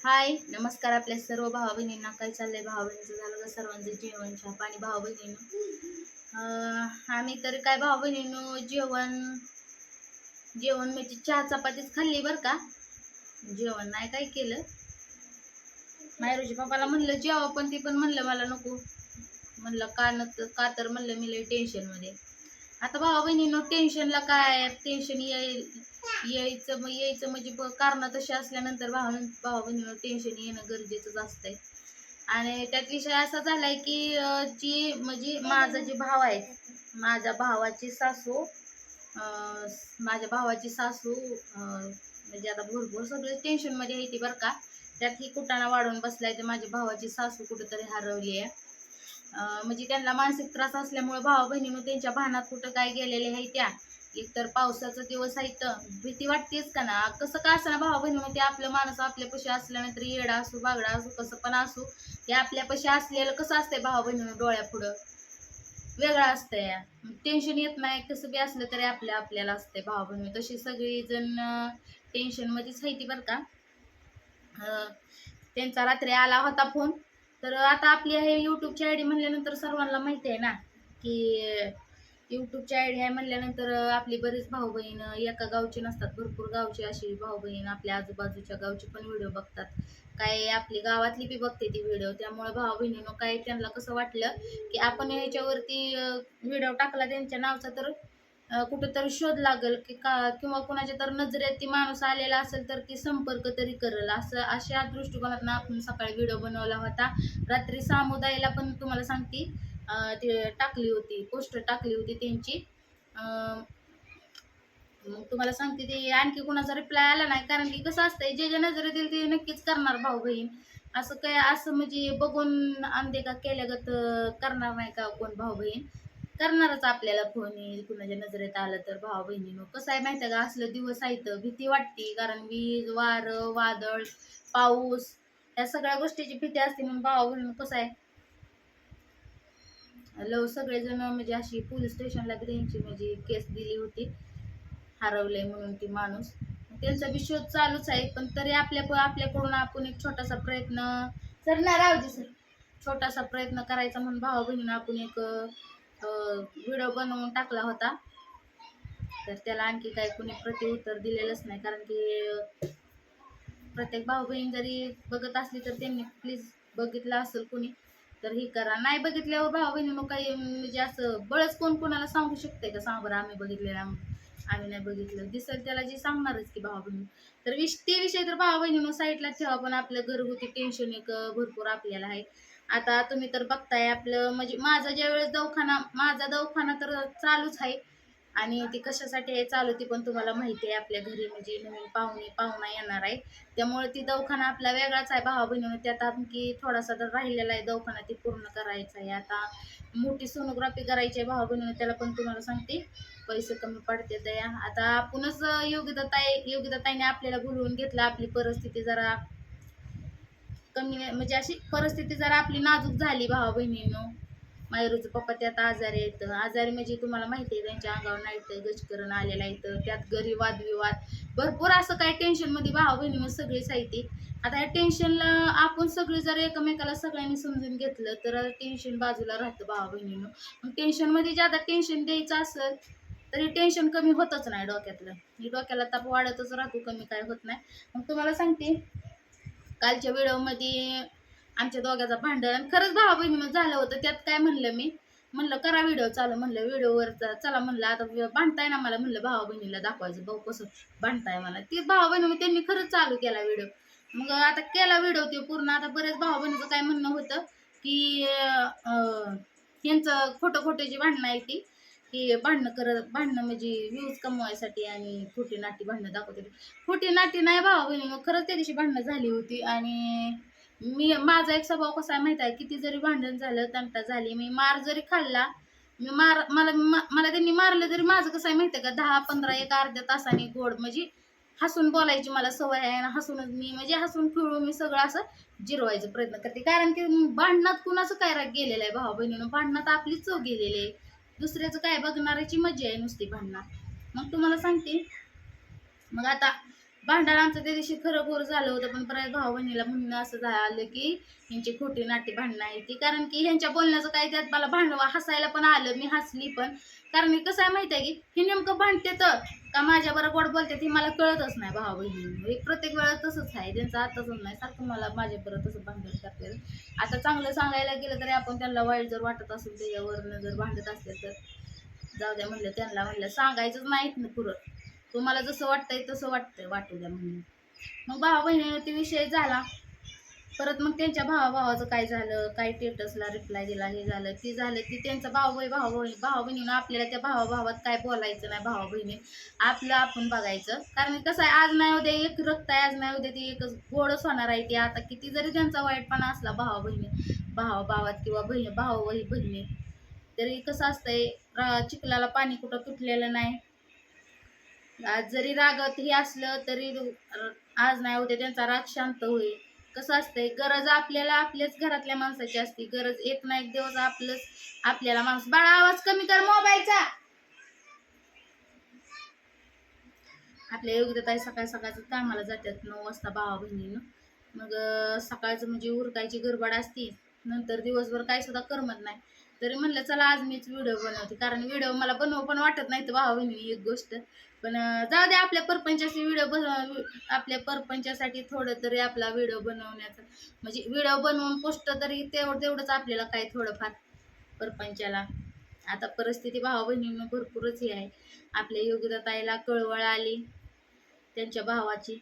हाय नमस्कार आपल्या सर्व भावा बहिणींना काय चाललंय भावा बहिणीचं झालं का सर्वांचं जेवण? चहा पाणी भावा बहिणीनं आम्ही तर काय भावा बहिणीनं जेवण जेवण म्हणजे चहा चपातीच खाल्ली बरं का. जेवण नाही काय केलं. मायरोजी पप्पाला म्हणलं जेवा पण ते पण म्हणलं मला नको. म्हणलं का न का तर म्हणलं मी लय टेन्शनमध्ये आता भावा बहिणीनं टेन्शनला काय? टेन्शन यायचं मग यायचं म्हणजे कारणं तशी असल्यानंतर भावा भावा बहिणीनं टेन्शन येणं गरजेचंच असतंय. आणि त्यात विषय असा झालाय की जी म्हणजे माझा जे भाव आहे माझ्या भावाची सासू माझ्या भावाची सासू म्हणजे आता भरपूर सगळे टेन्शनमध्ये आहे ती बरं का. त्यात ही कुटाणा वाढून बसलाय तर माझ्या भावाची सासू कुठंतरी हरवली आहे. म्हणजे त्यांना मानसिक त्रास असल्यामुळे भावा बहिणीनं त्यांच्या भानात कुठं काय गेलेले आहे त्या? एकतर पावसाचा दिवस आहे तर भीती वाटतेच का ना? कसं का असं ना भावा बहिणीनं ते आपलं माणूस आपल्यापाशी असल्यानंतर येडा असू बागडा असू कसं पण असू ते आपल्यापाशी असलेलं कसं असतंय भावा बहिणीनं डोळ्यापुढं? वेगळं असतंय. टेन्शन येत नाही. कसं बी असलं तरी आपल्या आपल्याला असतंय भावा बहिणी तशी सगळी जण टेन्शनमध्येच आहे ती बरं का? त्यांचा रात्री आला होता फोन तर आता आपली आहे यूट्यूबची आय डी म्हणल्यानंतर सर्वांना माहिती आहे ना की यूट्यूबची आय डी आहे म्हणल्यानंतर आपली बरीच भाऊ बहीण एका गावची नसतात भरपूर गावची अशी भाऊ बहीण आपल्या आजूबाजूच्या गावची पण व्हिडिओ बघतात. काय आपली गावातली बी बघते ती व्हिडिओ त्यामुळे भाऊ बहिणीनं काय त्यांना कसं वाटलं की आपण ह्याच्यावरती व्हिडिओ टाकला त्यांच्या नावचा तर कुठंतरी शोध लागल की का किंवा कुणाच्या तर नजरेत ती माणूस आलेला असेल तर ती संपर्क तरी करल. असं अशा दृष्टिकोनातून आपण सकाळी व्हिडिओ बनवला होता. रात्री सामुदायाला पण तुम्हाला सांगते ती टाकली होती पोस्टर टाकली होती त्यांची. अं, मग तुम्हाला सांगते ते आणखी कुणाचा रिप्लाय आला नाही कारण की कसं असतंय जे जे नजरेत येईल ते नक्कीच करणार भाऊ बहीण. असं काय असं म्हणजे बघून अनदेखा केल्यागत करणार नाही का कोण भाऊ बहीण? करणारच आपल्याला फोन येईल. कुणाच्या नजरेत आलं तर भाऊ बहिणीनो कसं आहे माहिती आहे का? असलं दिवस आहेत भीती वाटते. कारण वीज वारं वादळ पाऊस या सगळ्या गोष्टीची भीती असते. म्हणून भाऊ बहिणी कसं आहे? लव सगळेजण म्हणजे अशी पोलीस स्टेशनला त्यांची म्हणजे केस दिली होती. हरवले म्हणून ती माणूस. त्यांचा बी शोध चालूच आहे. पण तरी आपल्या आपल्याकडून आपण एक छोटासा प्रयत्न सर ना राहू सर. छोटासा प्रयत्न करायचा म्हणून भावा बहिणीनं आपण एक व्हिडिओ बनवून टाकला होता. तर त्याला आणखी काही कुणी प्रतिउत्तर दिलेलंच नाही. कारण की प्रत्येक भाऊ बहीण जरी बघत असली तर त्यांनी प्लीज बघितलं असेल कुणी. तर ही करा. नाही बघितल्यावर हो भाऊ बहिणीनं काही म्हणजे असं बळच कोण कोणाला सांगू शकते का? सांग बरं आम्ही बघितलेलं आम्ही. नाही बघितलं. दिसेल त्याला जे सांगणारच की भाऊ बहिणी तर विष ते विषय तर भाऊ बहिणीनं साईडला ठेवा पण आपलं घरगुती टेन्शन एक भरपूर आपल्याला आहे. आता तुम्ही तर बघताय आपलं म्हणजे माझा ज्या वेळेस दवाखाना माझा दवाखाना तर चालूच आहे. आणि ती कशासाठी आहे चालू ती पण तुम्हाला माहिती आहे. आपल्या घरी म्हणजे नवीन पाहुणे पाहुणा येणार आहे. त्यामुळे ती दवाखाना आपला वेगळाच आहे भावा बहिणीनं. त्यात आणखी थोडासा तर राहिलेला आहे दवाखाना ती पूर्ण करायचा आहे. आता मोठी सोनोग्राफी करायची आहे भावा बहिणीनं. त्याला पण तुम्हाला सांगते. पैसे कमी पडते दया. आता आपणच योग्यता योग्यताताईने आपल्याला बोलवून घेतलं. आपली परिस्थिती जरा कमी म्हणजे अशी परिस्थिती जरा आपली नाजूक झाली भावा बहिणीनं. मायरूचं पप्पा त्यात आजारी आहेत. आजारी म्हणजे तुम्हाला माहिती आहे त्यांच्या अंगावर नाहीत गजकरण आलेलं येतं त्यात घरी वादविवाद. भरपूर असं काही टेन्शनमध्ये भावा बहिणी सगळी साहित्य आता या टेन्शनला आपण सगळी जर एकमेकाला सगळ्यांनी समजून घेतलं तर टेन्शन बाजूला राहतं भावा बहिणीनं. मग टेन्शनमध्ये ज्यादा टेन्शन द्यायचं असेल तरी टेन्शन कमी होतच नाही डोक्यातलं. हे डोक्याला ताप वाढतच राहतो कमी काय होत नाही. मग तुम्हाला सांगते कालच्या व्हिडिओमध्ये आमच्या दोघांचा भांडण आणि खरंच भावा बहिणी झालं होतं त्यात काय म्हणलं मी? म्हणलं करा व्हिडिओ चालू म्हणलं व्हिडिओवर चला म्हणलं आता भांडताय ना मला म्हणलं भावा बहिणीला दाखवायचं भाऊ कसं भांडताय मला. ती भावा बहिणी त्यांनी खरंच चालू केला व्हिडिओ. मग आता केला व्हिडिओ ते पूर्ण आता बरेच भावा बहिणीचं काय म्हणणं होतं की यांचं खोटं खोटं जी भांडणं आहे ती की भांडणं करत भांडणं म्हणजे व्ह्यूज कमवायसाठी आणि खोटी नाटी भांडणं दाखवते खोटी नाटी नाही भावा बहिणी खरंच त्या दिवशी भांडणं झाली होती आणि मी माझा एक स्वभाव कसा आहे माहिती आहे? किती जरी भांडण झालं तंटा झाली मी मार जरी खाल्ला मी मार मला मला त्यांनी मारलं तरी माझं कसं आहे माहिती आहे का? दहा पंधरा एक अर्ध्या तासाने गोड म्हणजे हसून बोलायची मला सवय आहे आणि हसूनच मी म्हणजे हसून खेळून मी सगळं असं जिरवायचा प्रयत्न करते. कारण की भांडणात कुणाचं काय राग गेलेलं आहे भावा बहिणीनं? भांडणात आपली चव गेलेली आहे. दुसऱ्याचं काय बघणाऱ्याची मजा आहे नुसती भांडणं. मग तुम्हाला सांगते. मग आता भांडण आमचं त्या दिवशी खरं खोर झालं होतं पण परत भाऊ बहिणीला म्हणणं असं झालं की यांची खोटी नाटी भांडणं आहे ती. कारण की ह्यांच्या बोलण्याचं काय त्यात मला भांडवा हसायला पण आलं मी हसली पण. कारण मी कसं आहे माहिती आहे की हे नेमकं भांडते तर का माझ्या गोड बोलते ती मला कळतच नाही भावा बहिणी प्रत्येक वेळा तसंच आहे. त्यांचं आताच नाही सारखं मला माझ्या तसं भांडण करते आता चांगलं सांगायला गेलं तरी आपण त्यांना वाईट जर वाटत असेल त्याच्यावरनं जर भांडत असेल तर. जाऊ द्या म्हणलं त्यांना म्हणलं सांगायचंच नाहीत ना पुरं. तुम्हाला जसं वाटतंय तसं वाटतंय वाटू द्या म्हणून. मग भावा बहिणीनं ते विषय झाला. परत मग त्यांच्या भावा भावाचं काय झालं? काय टेटसला रिप्लाय दिला? हे झालं ते झालं की त्यांचा भाऊ बहीण भाऊ बहीण भाऊ बहिणीनं आपल्याला त्या भावा भावात काय बोलायचं नाही भावा बहिणी आपलं आपण बघायचं. कारण कसं आहे आज नाही उद्या एक रक्त आहे आज नाही उद्या ती एकच गोडच होणार आहे ती. आता किती जरी त्यांचा वाईटपणा असला भावा बहिणी भावा भावात किंवा बहीण भाऊ बही बहिणी तरी कसं असतंय चिखलाला पाणी कुठं तुटलेलं नाही. आज जरी रागत हे असलं तरी आज नाही उद्या त्यांचा राग शांत होईल. कसं असतंय गरज आपल्याला आपल्याच घरातल्या माणसाची असते. गरज एक ना एक दिवस आपलंच आपल्याला माणूस. बाळा आवाज कमी कर मोबाईलचा. आपल्या योग्यताई सकाळ सकाळचं कामाला जातात. नऊ वाजता भावा बहिणीनं. मग सकाळचं म्हणजे उरकायची गरबड असती. नंतर दिवसभर काय सुद्धा करमत नाही. तरी म्हणलं चला आज मीच व्हिडिओ बनवते. कारण व्हिडिओ मला बनवू पण वाटत नाही तर भावा बहिणी एक गोष्ट. पण जाऊ दे आपल्या परपंचाशी व्हिडिओ बनव आपल्या परपंचासाठी थोडं तरी आपला व्हिडिओ बनवण्याचा. म्हणजे व्हिडिओ बनवून पोस्ट तरी तेवढं तेवढंच आपल्याला काय थोडंफार परपंचाला. आता परिस्थिती भावा बहिणींना भरपूरच हे आहे. आपल्या योगदाताईला कळवळ आली त्यांच्या भावाची.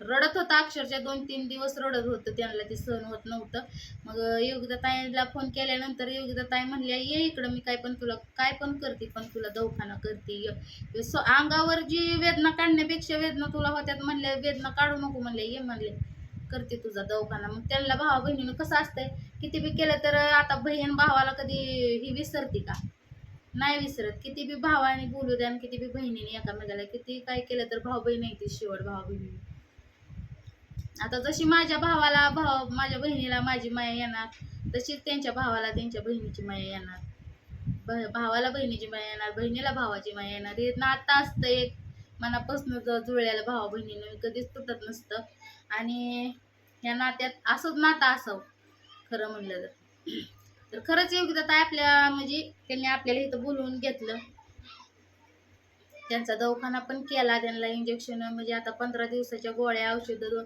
रडत होता. अक्षरशः दोन तीन दिवस रडत होतं त्यांना ते सहन होत नव्हतं. मग योगिता ताईला फोन केल्यानंतर योगिता ताई म्हणल्या ये इकडं मी काय पण तुला काय पण करते पण तुला दवाखाना करते. ये. अंगावर जी वेदना काढण्यापेक्षा वेदना तुला होत्यात म्हणले वेदना काढू नको म्हणले ये म्हणले. करते तुझा दवाखाना. मग त्यांना भावा बहिणीनं कसं असतंय किती बी केलं तर आता बहीण भावाला कधी ही विसरते का? नाही विसरत. किती बी भावाने बोलू द्या किती बी बहिणीने एकामेकाला किती काय केलं तर भाऊ बहीण येते शेवट भावा बहिणीने आता जशी माझ्या भावाला भाव माझ्या बहिणीला माझी माया येणार तशीच त्यांच्या भावाला त्यांच्या बहिणीची माया येणार. भावाला बहिणीची माया येणार बहिणीला भावाची माया येणार. हे नातं असतं एक. मनापासून ज- जुळलेलं भावा बहिणीनं कधीच तुटत नसतं. आणि ह्या नात्यात असंच नातं असावं. खरं म्हणलं तर. तर खरंच योग्यता आपल्या म्हणजे त्यांनी आपल्याला इथं बोलवून घेतलं. त्यांचा दवाखाना पण केला त्यांना इंजेक्शन म्हणजे आता पंधरा दिवसाच्या गोळ्या औषधं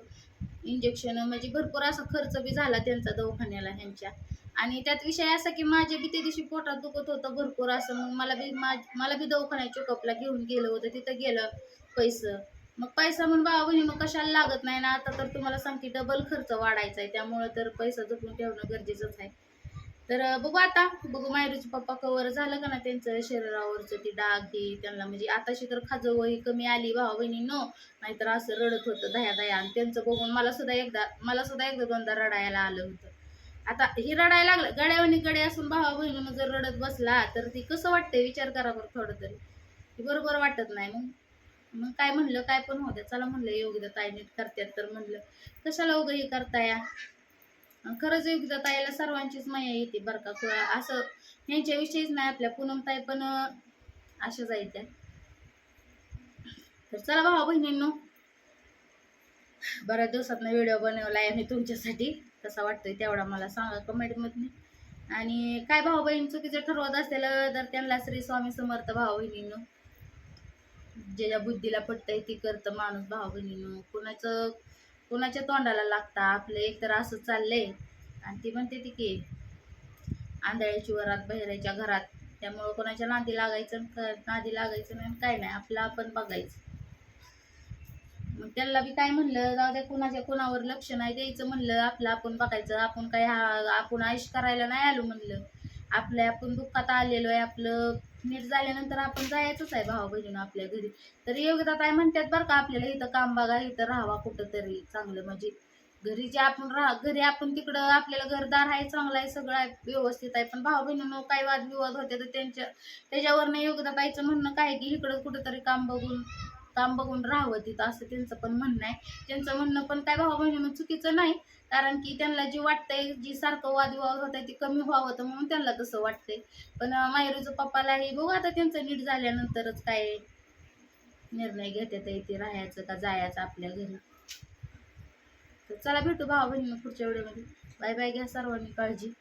इंजेक्शन म्हणजे भरपूर असा खर्च बी झाला त्यांचा दवाखान्याला ह्यांच्या. आणि त्यात विषय असा की माझ्या बी त्या दिवशी पोटात दुखत होतं भरपूर असं. मग मला बी मा- मला बी दवाखान्या चेकअपला घेऊन गेलं होतं. तिथं गेलं पैसं. मग पैसा म्हणून बाबा बहिणी कशाला लागत नाही ना? आता तर तुम्हाला सांगते डबल खर्च वाढायचा आहे त्यामुळं तर पैसा जपून ठेवणं गरजेचंच आहे. तर बघू आता. बघू मायरूचे पप्पा कवर झालं का ना त्यांचं शरीरावरचं ती डाग ही त्यांना म्हणजे आताशी तर खाजं कमी आली भावा बहिणी नो नाहीतर असं रडत होतं दया दया. आणि त्यांचं बघून मला सुद्धा एकदा मला सुद्धा एकदा दोनदा रडायला आलं होतं. आता हे रडायला लागलं गड्यावणी गडे असून भावा बहिणीनं जर रडत बसला तर ती कसं वाटतंय? विचार करा बरं थोडं तरी बरोबर वाटत नाही मग. मग काय म्हणलं काय पण होत्या चला म्हणलं योग्यता ताई नीट करतात तर म्हणलं. कशाला उगं हे करताया? खरंच योग्यता ताईला सर्वांचीच माया येते बरं का किंवा असं ह्यांच्याविषयीच नाही आपल्या पूनमताई पण अशा जायत्या तर चला भावा बहिणींनो बऱ्याच दिवसातनं व्हिडिओ बनवलाय मी तुमच्यासाठी कसा वाटतोय तेवढा मला सांगा कमेंटमध्ये आणि काय भाऊ बहीण चुकीचं ठरवत असेल तर त्यांना श्री स्वामी समर्थ भाऊ बहिणींनो. ज्याच्या बुद्धीला पटतंय ती करतं माणूस भाऊ बहिणीनो. कुणाचं कुणाच्या तोंडाला लागता? आपलं एक तर असं चाललंय. आणि ती म्हणते ती की आंधळ्याची वरात बहिराच्या घरात. त्यामुळं कोणाच्या नादी लागायचं नादी लागायचं नाही काय नाही आपलं आपण बघायचं. मग त्याला बी काय म्हणलं? जाऊ द्या कुणाच्या कुणावर लक्ष नाही द्यायचं म्हणलं. आपलं आपण बघायचं आपण काय हा आपण आयुष करायला नाही आलो म्हणलं. आपलं आपण दुःखात आलेलो आहे आपलं नीट झाल्यानंतर आपण जायचंच आहे भावा बहिणीनं आपल्या घरी. तर योग्यता काय म्हणतात बरं का आपल्याला इथं काम बघा इथं राहावा कुठं तरी चांगलं म्हणजे घरी जे आपण राहा घरी आपण तिकडं आपल्याला घरदार आहे चांगलं आहे सगळं आहे व्यवस्थित आहे. पण भाऊ बहिणीनं काही वादविवाद होते तर त्यांच्या त्याच्यावरनं योग्यता म्हणणं काय की इकडं कुठंतरी काम बघून काम बघून राहावं तिथं असं त्यांचं पण म्हणणं आहे. त्यांचं म्हणणं पण काय भावा बहिणीनं चुकीचं नाही. कारण की त्यांना जे वाटतंय जी सारखं वादविवाद होत आहे ते कमी व्हावं तर म्हणून त्यांना तसं वाटतंय. पण मायरूचं पप्पालाही बघू आता त्यांचं नीट झाल्यानंतरच काय निर्णय घेतात इथे राहायचं का जायचं आपल्या घरी. तर चला भेटू भावा बहिणीनं पुढच्या वेळेमध्ये बाय बाय घ्या सर्वांनी काळजी.